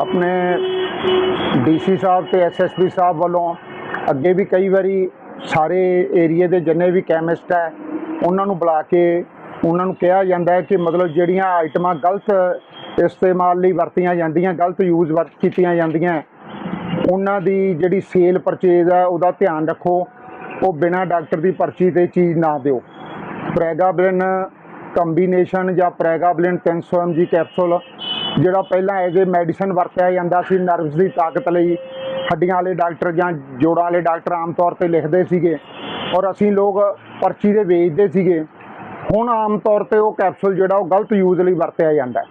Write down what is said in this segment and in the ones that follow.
ਆਪਣੇ ਡੀਸੀ ਸਾਹਿਬ ਤੇ ਐਸਐਸਪੀ ਸਾਹਿਬ ਵੱਲੋਂ ਅੱਗੇ ਵੀ ਕਈ ਵਾਰੀ ਸਾਰੇ ਏਰੀਏ ਦੇ ਜਿੰਨੇ ਵੀ ਕੈਮਿਸਟ ਹੈ, ਉਹਨਾਂ ਨੂੰ ਬੁਲਾ ਕੇ ਉਹਨਾਂ ਨੂੰ ਕਿਹਾ ਜਾਂਦਾ ਹੈ ਕਿ ਮਤਲਬ ਜਿਹੜੀਆਂ ਆਈਟਮਾਂ ਗਲਤ ਇਸਤੇਮਾਲ ਲਈ ਵਰਤੀਆਂ ਜਾਂਦੀਆਂ, ਗਲਤ ਯੂਜ਼ ਵਰਤ ਕੀਤੀਆਂ ਜਾਂਦੀਆਂ, ਉਹਨਾਂ ਦੀ ਜਿਹੜੀ ਸੇਲ ਪਰਚੇਜ਼ ਹੈ, ਉਹਦਾ ਧਿਆਨ ਰੱਖੋ, ਉਹ ਬਿਨਾਂ ਡਾਕਟਰ ਦੀ ਪਰਚੀ ਤੇ ਚੀਜ਼ ਨਾ ਦਿਓ। ਪ੍ਰੈਗਾਬਲਿਨ ਕੰਬੀਨੇਸ਼ਨ ਜਾਂ ਪ੍ਰੈਗਾਬਲਿਨ 300 mg ਕੈਪਸੂਲ ਜਿਹੜਾ ਪਹਿਲਾਂ ਐਜ਼ ਏ ਮੈਡੀਸਨ ਵਰਤਿਆ ਜਾਂਦਾ ਸੀ ਨਰਵਸ ਦੀ ਤਾਕਤ ਲਈ, ਹੱਡੀਆਂ ਵਾਲੇ ਡਾਕਟਰ ਜਾਂ ਜੋੜਾਂ ਵਾਲੇ ਡਾਕਟਰ ਆਮ ਤੌਰ ਤੇ ਲਿਖਦੇ ਸੀਗੇ ਔਰ ਅਸੀਂ ਲੋਕ ਪਰਚੀ ਦੇ ਵੇਚਦੇ ਸੀਗੇ, ਹੁਣ ਆਮ ਤੌਰ ਤੇ ਉਹ ਕੈਪਸੂਲ ਜਿਹੜਾ ਉਹ ਗਲਤ ਯੂਜ਼ ਲਈ ਵਰਤਿਆ ਜਾਂਦਾ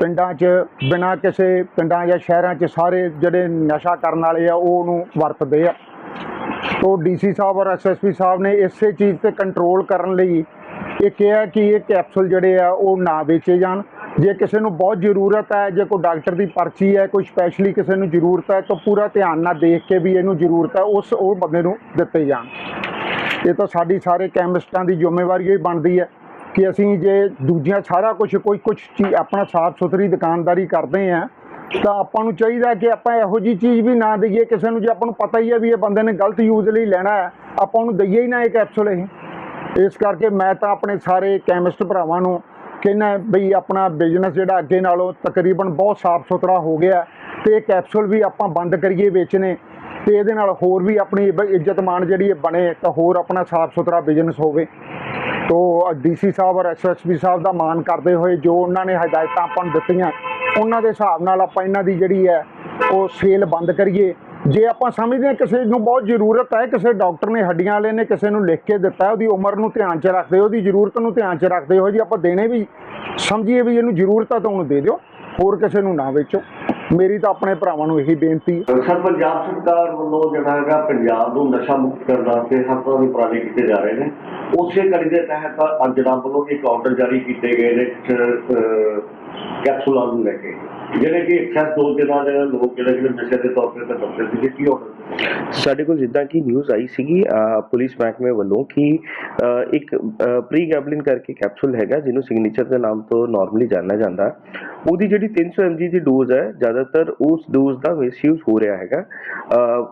ਪਿੰਡਾਂ 'ਚ ਬਿਨਾਂ ਕਿਸੇ, ਪਿੰਡਾਂ ਜਾਂ ਸ਼ਹਿਰਾਂ 'ਚ ਸਾਰੇ ਜਿਹੜੇ ਨਸ਼ਾ ਕਰਨ ਵਾਲੇ ਆ, ਉਹ ਉਹਨੂੰ ਵਰਤਦੇ ਆ। ਤੋ ਡੀਸੀ ਸਾਹਿਬ ਔਰ ਐਸਐਸਪੀ ਸਾਹਿਬ ਨੇ ਇਸੇ ਚੀਜ਼ ਤੇ ਕੰਟਰੋਲ ਕਰਨ ਲਈ ਇਹ ਕਿਹਾ ਕਿ ਇਹ ਕੈਪਸੂਲ ਜਿਹੜੇ ਆ ਉਹ ਨਾ ਵੇਚੇ ਜਾਣ। ਜੇ ਕਿਸੇ ਨੂੰ ਬਹੁਤ ਜ਼ਰੂਰਤ ਹੈ, ਜੇ ਕੋਈ ਡਾਕਟਰ ਦੀ ਪਰਚੀ ਹੈ, ਕੋਈ ਸਪੈਸ਼ਲੀ ਕਿਸੇ ਨੂੰ ਜ਼ਰੂਰਤ ਹੈ, ਤਾਂ ਪੂਰਾ ਧਿਆਨ ਨਾਲ ਦੇਖ ਕੇ ਵੀ ਇਹਨੂੰ ਜ਼ਰੂਰਤ ਹੈ, ਉਸ ਉਹ ਬੰਦੇ ਨੂੰ ਦਿੱਤੇ ਜਾਣ। ਇਹ ਤਾਂ ਸਾਡੀ ਸਾਰੇ ਕੈਮਿਸਟਾਂ ਦੀ ਜ਼ਿੰਮੇਵਾਰੀ ਹੀ ਬਣਦੀ ਹੈ ਕਿ ਅਸੀਂ ਜੇ ਦੂਜੀਆਂ ਸਾਰਾ ਕੁਝ ਕੋਈ ਕੁਝ ਚੀਜ਼ ਆਪਣਾ ਸਾਫ਼ ਸੁਥਰੀ ਦੁਕਾਨਦਾਰੀ ਕਰਦੇ ਆ ਤਾਂ ਆਪਾਂ ਨੂੰ ਚਾਹੀਦਾ ਕਿ ਆਪਾਂ ਇਹੋ ਜੀ ਚੀਜ਼ ਵੀ ਨਾ ਦਈਏ। ਕਿਸੇ ਨੂੰ ਜੇ ਆਪਾਂ ਨੂੰ ਪਤਾ ਹੀ ਹੈ ਵੀ ਇਹ ਬੰਦੇ ਨੇ ਗਲਤ ਯੂਜ਼ ਲਈ ਲੈਣਾ ਹੈ, ਆਪਾਂ ਉਹਨੂੰ ਦਈਏ ਹੀ ਨਾ ਇਹ ਕੈਪਸੂਲ ਇਹ। ਇਸ ਕਰਕੇ ਮੈਂ ਤਾਂ ਆਪਣੇ ਸਾਰੇ ਕੈਮਿਸਟ ਭਰਾਵਾਂ ਨੂੰ ਕਹਿੰਦਾ ਬਈ ਆਪਣਾ ਬਿਜ਼ਨਸ ਜਿਹੜਾ ਅੱਗੇ ਨਾਲੋਂ ਤਕਰੀਬਨ ਬਹੁਤ ਸਾਫ਼ ਸੁਥਰਾ ਹੋ ਗਿਆ ਤੇ ਇਹ ਕੈਪਸੂਲ ਵੀ ਆਪਾਂ ਬੰਦ ਕਰੀਏ, ਵੇਚਣੇ। ਤੇ ਇਹਦੇ ਨਾਲ ਹੋਰ ਵੀ ਆਪਣੀ ਬ- ਇੱਜ਼ਤ ਮਾਣ ਜਿਹੜੀ ਇਹ ਬਣੇ, ਤਾਂ ਹੋਰ ਆਪਣਾ ਸਾਫ਼ ਸੁਥਰਾ ਬਿਜ਼ਨਸ ਹੋਵੇ। ਤੋ ਡੀਸੀ ਸਾਹਿਬ ਔਰ ਐਸਐਸਪੀ ਸਾਹਿਬ ਦਾ ਮਾਣ ਕਰਦੇ ਹੋਏ ਜੋ ਉਹਨਾਂ ਨੇ ਹਦਾਇਤਾਂ ਆਪਾਂ ਨੂੰ ਦਿੱਤੀਆਂ, ਉਹਨਾਂ ਦੇ ਹਿਸਾਬ ਨਾਲ ਆਪਾਂ ਇਹਨਾਂ ਦੀ ਜਿਹੜੀ ਹੈ ਉਹ ਸੇਲ ਬੰਦ ਕਰੀਏ। ਜੇ ਆਪਾਂ ਸਮਝਦੇ ਹਾਂ ਕਿਸੇ ਨੂੰ ਬਹੁਤ ਜ਼ਰੂਰਤ ਹੈ, ਕਿਸੇ ਡਾਕਟਰ ਨੇ ਹੱਡੀਆਂ ਵਾਲੇ ਨੇ ਕਿਸੇ ਨੂੰ ਲਿਖ ਕੇ ਦਿੱਤਾ ਉਹਦੀ ਉਮਰ ਨੂੰ ਧਿਆਨ 'ਚ ਰੱਖਦੇ ਉਹਦੀ ਜ਼ਰੂਰਤ ਨੂੰ ਧਿਆਨ 'ਚ ਰੱਖਦੇ ਹੋ, ਜੀ ਆਪਾਂ ਦੇਣੇ ਵੀ, ਸਮਝੀਏ ਵੀ ਇਹਨੂੰ ਜ਼ਰੂਰਤ ਹੈ ਤਾਂ ਉਹਨੂੰ ਦੇ ਦਿਓ, ਹੋਰ ਕਿਸੇ ਨੂੰ ਨਾ ਵੇਚੋ। ਮੇਰੀ ਤਾਂ ਆਪਣੇ ਭਰਾਵਾਂ ਨੂੰ ਇਹੀ ਬੇਨਤੀ ਸਰ ਪੰਜਾਬ ਸਰਕਾਰ ਵੱਲੋਂ ਜਿਹੜਾ ਹੈਗਾ ਪੰਜਾਬ ਨੂੰ ਨਸ਼ਾ ਮੁਕਤ ਕਰਨ ਵਾਸਤੇ ਹਰ ਤਰ੍ਹਾਂ ਦੇ ਉਪਰਾਲੇ ਕੀਤੇ ਜਾ ਰਹੇ ਨੇ। ਉਸੇ ਕੜੀ ਦੇ ਤਹਿਤ ਅੱਜ ਜਨਾਬ ਵੱਲੋਂ ਇੱਕ ਆਰਡਰ ਜਾਰੀ ਕੀਤੇ ਗਏ ਨੇ ਕੈਪਸੂਲਾਂ ਨੂੰ ਲੈ ਕੇ। ਜਿਹੜੇ ਕਿ ਐਕਸੈਸ ਦੋ ਦਿਨਾਂ ਦੇ ਲੋਕ ਜਿਹੜੇ ਕਿ ਨਸ਼ੇ ਦੇ ਤੌਰ ਤੇ ਕਰਦੇ ਸੀ ਕੀ ਆਰਡਰ ਸਾਡੇ ਕੋਲ ਜਿੱਦਾਂ ਕਿ ਨਿਊਜ਼ ਆਈ ਸੀਗੀ ਪੁਲਿਸ ਮਹਿਕਮੇ ਵੱਲੋਂ ਕਿ ਇੱਕ ਪ੍ਰੀ ਗੈਬਲਿਨ ਕਰਕੇ ਕੈਪਸੂਲ ਹੈਗਾ ਜਿਹਨੂੰ ਸਿਗਨੇਚਰ ਦੇ ਨਾਮ ਤੋਂ ਨਾਰਮਲੀ ਜਾਣਿਆ ਜਾਂਦਾ। ਉਹਦੀ ਜਿਹੜੀ 300 mg ਦੀ ਡੋਜ਼ ਹੈ ਜ਼ਿਆਦਾਤਰ ਉਸ ਡੋਜ਼ ਦਾ ਮਿਸਯੂਜ਼ ਹੋ ਰਿਹਾ ਹੈਗਾ।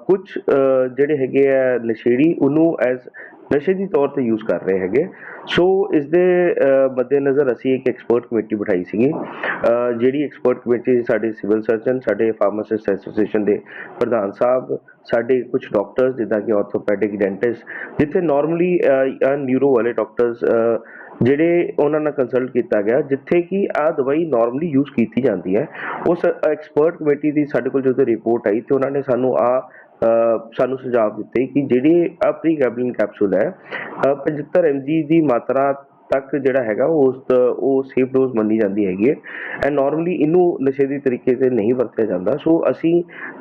ਕੁਝ ਜਿਹੜੇ ਹੈਗੇ ਆ ਨਸ਼ੇੜੀ ਉਹਨੂੰ ਐਜ਼ ਨਸ਼ੇ ਦੀ ਤੌਰ ਤੇ ਯੂਜ਼ ਕਰ ਰਹੇ ਹੈਗੇ। ਸੋ ਇਸ ਦੇ ਅਹ, ਮੱਦੇਨਜ਼ਰ ਅਸੀਂ ਇੱਕ ਐਕਸਪਰਟ ਕਮੇਟੀ ਬਿਠਾਈ ਸੀਗੀ। ਜਿਹੜੀ ਐਕਸਪਰਟ ਕਮੇਟੀ ਸਾਡੇ ਸਿਵਲ ਸਰਜਨ ਸਾਡੇ ਫਾਰਮਾਸਿਸਟ ਐਸੋਸੀਏਸ਼ਨ ਦੇ ਪ੍ਰਧਾਨ ਸਾਹਿਬ ਸਾਡੇ ਕੁਝ ਡਾਕਟਰਸ ਜਿੱਦਾਂ ਕਿ ਆਰਥੋਪੈਡਿਕ ਡੈਂਟਿਸਟ ਜਿੱਥੇ ਨਾਰਮਲੀ ਨਿਊਰੋ ਵਾਲੇ ਡਾਕਟਰਸ ਜਿਹੜੇ ਉਹਨਾਂ ਨਾਲ ਕੰਸਲਟ ਕੀਤਾ ਗਿਆ, ਜਿੱਥੇ ਕਿ ਆ ਦਵਾਈ ਨਾਰਮਲੀ ਯੂਜ਼ ਕੀਤੀ ਜਾਂਦੀ ਹੈ। ਉਸ ਐਕਸਪਰਟ ਕਮੇਟੀ ਦੀ ਸਾਡੇ ਕੋਲ ਜਦੋਂ ਰਿਪੋਰਟ ਆਈ ਤੇ ਉਹਨਾਂ ਨੇ ਸਾਨੂੰ ਆ ਸਾਨੂੰ ਸੁਝਾਅ ਦਿੱਤੇ ਕਿ ਜਿਹੜੀ ਆ ਪ੍ਰੀਗੈਬਲਿਨ ਕੈਪਸੂਲ ਹੈ, ਅਹ 75 mg ਦੀ ਮਾਤਰਾ ਤੱਕ ਜਿਹੜਾ ਹੈਗਾ ਉਸ ਉਹ ਸੇਫ ਡੋਜ਼ ਮੰਨੀ ਜਾਂਦੀ ਹੈਗੀ ਹੈ। ਐਂਡ ਨਾਰਮਲੀ ਇਹਨੂੰ ਨਸ਼ੇ ਦੀ ਤਰੀਕੇ ਤੇ ਨਹੀਂ ਵਰਤਿਆ ਜਾਂਦਾ। ਸੋ ਅਸੀਂ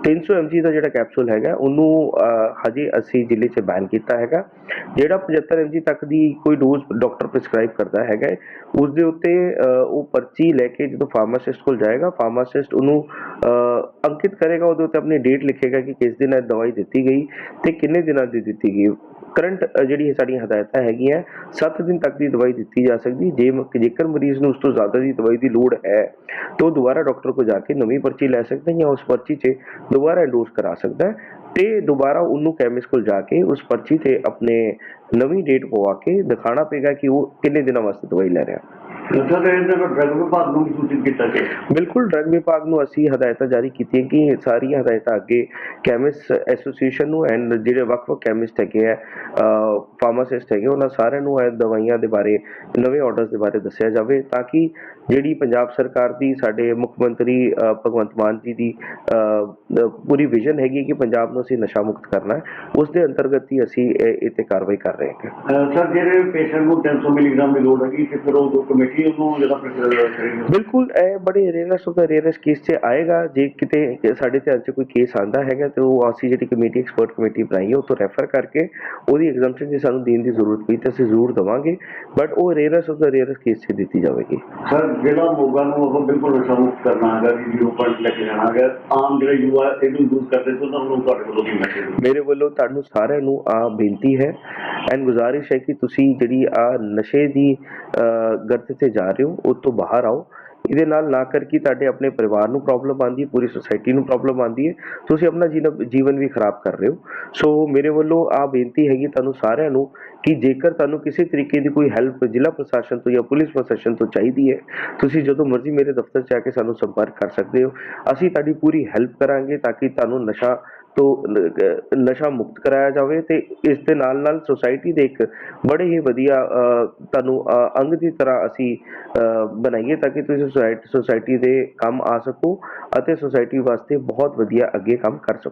300 mg ਦਾ ਜਿਹੜਾ ਕੈਪਸੂਲ ਹੈਗਾ ਉਹਨੂੰ ਹਜੇ ਅਸੀਂ ਜ਼ਿਲ੍ਹੇ 'ਚ ਬੈਨ ਕੀਤਾ ਹੈਗਾ। ਜਿਹੜਾ 75 mg ਤੱਕ ਦੀ ਕੋਈ ਡੋਜ਼ ਡਾਕਟਰ ਪ੍ਰਿਸਕ੍ਰਾਈਬ ਕਰਦਾ ਹੈਗਾ ਹੈ, ਉਸ ਦੇ ਉੱਤੇ ਉਹ ਪਰਚੀ ਲੈ ਕੇ ਜਦੋਂ ਫਾਰਮਾਸਿਸਟ ਕੋਲ ਜਾਏਗਾ ਫਾਰਮਾਸਿਸਟ ਉਹਨੂੰ ਅੰਕਿਤ ਕਰੇਗਾ ਉਹਦੇ ਉੱਤੇ ਆਪਣੀ ਡੇਟ ਲਿਖੇਗਾ ਕਿ ਕਿਸ ਦਿਨ ਇਹ ਦਵਾਈ ਦਿੱਤੀ ਗਈ ਤੇ ਕਿੰਨੇ ਦਿਨਾਂ ਦੀ ਦਿੱਤੀ ਗਈ। ਕਰੰਟ ਜਿਹੜੀ ਸਾਡੀਆਂ ਹਦਾਇਤਾਂ ਹੈਗੀਆਂ 7 ਦਿਨ ਤੱਕ ਦੀ ਦਵਾਈ ਦਿੱਤੀ ਜਾ ਸਕਦੀ, ਜੇ ਮ- ਜੇਕਰ ਮਰੀਜ਼ ਨੂੰ ਉਸ ਤੋਂ ਜ਼ਿਆਦਾ ਦੀ ਦਵਾਈ ਦੀ ਲੋੜ ਹੈ, ਤਾਂ ਉਹ ਦੁਬਾਰਾ ਡਾਕਟਰ ਕੋਲ ਜਾ ਕੇ ਨਵੀਂ ਪਰਚੀ ਲੈ ਸਕਦਾ ਜਾਂ ਉਸ ਪਰਚੀ 'ਚ ਦੁਬਾਰਾ ਐਂਡੋਸ ਕਰਾ ਸਕਦਾ ਹੈ, ਤੇ ਦੁਬਾਰਾ ਉਹਨੂੰ ਕੈਮਿਸਟ ਕੋਲ ਜਾ ਕੇ ਉਸ ਪਰਚੀ ਤੇ ਆਪਣੇ ਨਵੀਂ ਡੇਟ ਪਵਾ ਕੇ ਦਿਖਾਣਾ ਪਏਗਾ ਕਿ ਉਹ ਕਿੰਨੇ ਦਿਨਾਂ ਵਾਸਤੇ ਦਵਾਈ ਲੈ ਰਿਹਾ। ਸਰ ਇਹਦੇ ਨਾਲ ਡਰਗ ਵਿਭਾਗ ਨੂੰ ਵੀ ਸੂਚਿਤ ਕੀਤਾ ਗਿਆ ਬਿਲਕੁਲ, ਡਰੱਗ ਵਿਭਾਗ ਨੂੰ ਅਸੀਂ ਹਦਾਇਤਾਂ ਜਾਰੀ ਕੀਤੀਆਂ ਕਿ ਇਹ ਸਾਰੀਆਂ ਹਦਾਇਤਾਂ ਅੱਗੇ ਕੈਮਿਸਟ ਐਸੋਸੀਏਸ਼ਨ ਨੂੰ ਐਂਡ ਜਿਹੜੇ ਵੱਖ-ਵੱਖ ਕੈਮਿਸਟ ਹੈਗੇ ਆ ਫਾਰਮਾਸਿਸਟ ਹੈਗੇ ਉਹਨਾਂ ਸਾਰਿਆਂ ਨੂੰ ਇਹ ਦਵਾਈਆਂ ਦੇ ਬਾਰੇ ਨਵੇਂ ਆਰਡਰਸ ਦੇ ਬਾਰੇ ਦੱਸਿਆ ਜਾਵੇ ਤਾਂ ਕਿ ਜਿਹੜੀ ਪੰਜਾਬ ਸਰਕਾਰ ਦੀ ਸਾਡੇ ਮੁੱਖ ਮੰਤਰੀ ਭਗਵੰਤ ਮਾਨ ਜੀ ਦੀ ਪੂਰੀ ਵਿਜ਼ਨ ਹੈਗੀ ਕਿ ਪੰਜਾਬ ਨੂੰ ਅਸੀਂ ਨਸ਼ਾ ਮੁਕਤ ਕਰਨਾ ਹੈ ਉਸ ਦੇ ਅੰਤਰਗਤ ਹੀ ਅਸੀਂ ਇਹ ਤੇ ਕਾਰਵਾਈ ਕਰ ਰਹੇ ਹਾਂ। ਸਰ ਜਿਹੜੇ ਪੇਸ਼ੈਂਟ ਨੂੰ 300 ਮਿਲੀਗ੍ਰਾਮ ਦੀ ਲੋੜ ਹੈਗੀ ਤੇ ਫਿਰ ਉਹ ਜੋ ਕਮੇਟੀ ਉਹਨੂੰ ਜਿਹੜਾ ਬਿਲਕੁਲ ਇਹ ਬੜੇ ਰੇਅਰੈਸਟ ਆਫ ਦਾ ਕੇਸ 'ਚ ਆਏਗਾ ਜੇ ਕਿਤੇ ਸਾਡੇ ਧਿਆਨ 'ਚ ਕੋਈ ਕੇਸ ਆਂਦਾ ਹੈਗਾ ਤੇ ਉਹ ਅਸੀਂ ਜਿਹੜੀ ਕਮੇਟੀ ਐਕਸਪਰਟ ਕਮੇਟੀ ਬਣਾਈ ਹੈ ਉਹ ਤੋਂ ਰੈਫਰ ਕਰਕੇ ਉਹਦੀ ਐਗਜ਼ਾਮਸ਼ਨ ਜੇ ਸਾਨੂੰ ਦੇਣ ਦੀ ਜ਼ਰੂਰਤ ਪਈ ਤਾਂ ਅਸੀਂ ਜ਼ਰੂਰ ਦਵਾਂਗੇ ਬਟ ਉਹ ਰੇਅਰੈਸਟ ਆਫ ਦਾ ਕੇਸ 'ਚ ਦਿੱਤੀ ਜਾਵੇਗੀ। ਸਰ ਜਿਹੜਾ ਮੋਗਾ ਨੂੰ ਆਪਾਂ ਬਿਲਕੁਲ ਮੁਕਤ ਕਰਨਾ ਹੈਗਾ ਜੀ ਜ਼ੀਰੋ ਪੁਆਇੰਟ ਲੈ ਕੇ ਜਾਣਾ ਹੈਗਾ ਆਮ ਜਿਹੜੇ ਯੂਆ ਇਹਨੂੰ ਯੂਜ਼ ਕਰਦੇ ਸੀ ਉਹਨਾਂ ਨੂੰ ਤੁਹਾਡੇ ਵੱਲੋਂ ਕੀ ਮੈਸੇਜ ਮੇਰੇ ਵੱਲੋਂ ਤੁਹਾਨੂੰ ਸਾਰਿਆਂ ਨੂੰ ਆ ਬੇਨਤੀ ਹੈ ਐਂਡ ਗੁਜ਼ਾਰਿਸ਼ ਹੈ ਕਿ ਤੁਸੀਂ ਜਿਹੜੀ ਆ ਨਸ਼ੇ ਦੀ ਗਰਤ ਤੇ ਜਾ ਰਹੇ ਹੋ ਉਹ ਤੋਂ ਬਾਹਰ ਆਓ। ਇਹਦੇ ਨਾਲ ਨਾ ਕਰਕੇ ਤੁਹਾਡੇ ਆਪਣੇ ਪਰਿਵਾਰ ਨੂੰ ਪ੍ਰੋਬਲਮ ਆਉਂਦੀ ਹੈ, ਪੂਰੀ ਸੋਸਾਇਟੀ ਨੂੰ ਪ੍ਰੋਬਲਮ ਆਉਂਦੀ ਹੈ। ਤੁਸੀਂ ਆਪਣਾ ਜੀਵਨ ਜੀਵਨ ਵੀ ਖਰਾਬ ਕਰ ਰਹੇ ਹੋ। ਸੋ ਮੇਰੇ ਵੱਲੋਂ ਆ ਬੇਨਤੀ ਹੈਗੀ ਤੁਹਾਨੂੰ ਸਾਰਿਆਂ ਨੂੰ ਕਿ ਜੇਕਰ ਤੁਹਾਨੂੰ ਕਿਸੇ ਤਰੀਕੇ ਦੀ ਕੋਈ ਹੈਲਪ ਜ਼ਿਲ੍ਹਾ ਪ੍ਰਸ਼ਾਸਨ ਤੋਂ ਜਾਂ ਪੁਲਿਸ ਪ੍ਰਸ਼ਾਸਨ ਤੋਂ ਚਾਹੀਦੀ ਹੈ, ਤੁਸੀਂ ਜਦੋਂ ਮਰਜ਼ੀ ਮੇਰੇ ਦਫ਼ਤਰ 'ਚ ਆ ਕੇ ਸਾਨੂੰ ਸੰਪਰਕ ਕਰ ਸਕਦੇ ਹੋ। ਅਸੀਂ ਤੁਹਾਡੀ ਪੂਰੀ ਹੈਲਪ ਕਰਾਂਗੇ ਤਾਂ ਕਿ ਤੁਹਾਨੂੰ ਨਸ਼ਾ ਤੋਂ ਨਸ਼ਾ ਮੁਕਤ ਕਰਾਇਆ ਜਾਵੇ ਤੇ ਇਸ ਦੇ ਨਾਲ ਨਾਲ ਸੁਸਾਇਟੀ ਦੇ ਇੱਕ ਬੜੇ ਹੀ ਵਧੀਆ ਤੁਹਾਨੂੰ ਅੰਗ ਦੀ ਤਰ੍ਹਾਂ ਅਸੀਂ ਬਣਾਈਏ ਤਾਂ ਕਿ ਤੁਸੀਂ ਸੁਸਾਇਟੀ ਸੁਸਾਇਟੀ ਦੇ ਕੰਮ ਆ ਸਕੋ ਅਤੇ ਸੁਸਾਇਟੀ ਵਾਸਤੇ ਬਹੁਤ ਵਧੀਆ ਅੱਗੇ ਕੰਮ ਕਰ ਸਕੋ।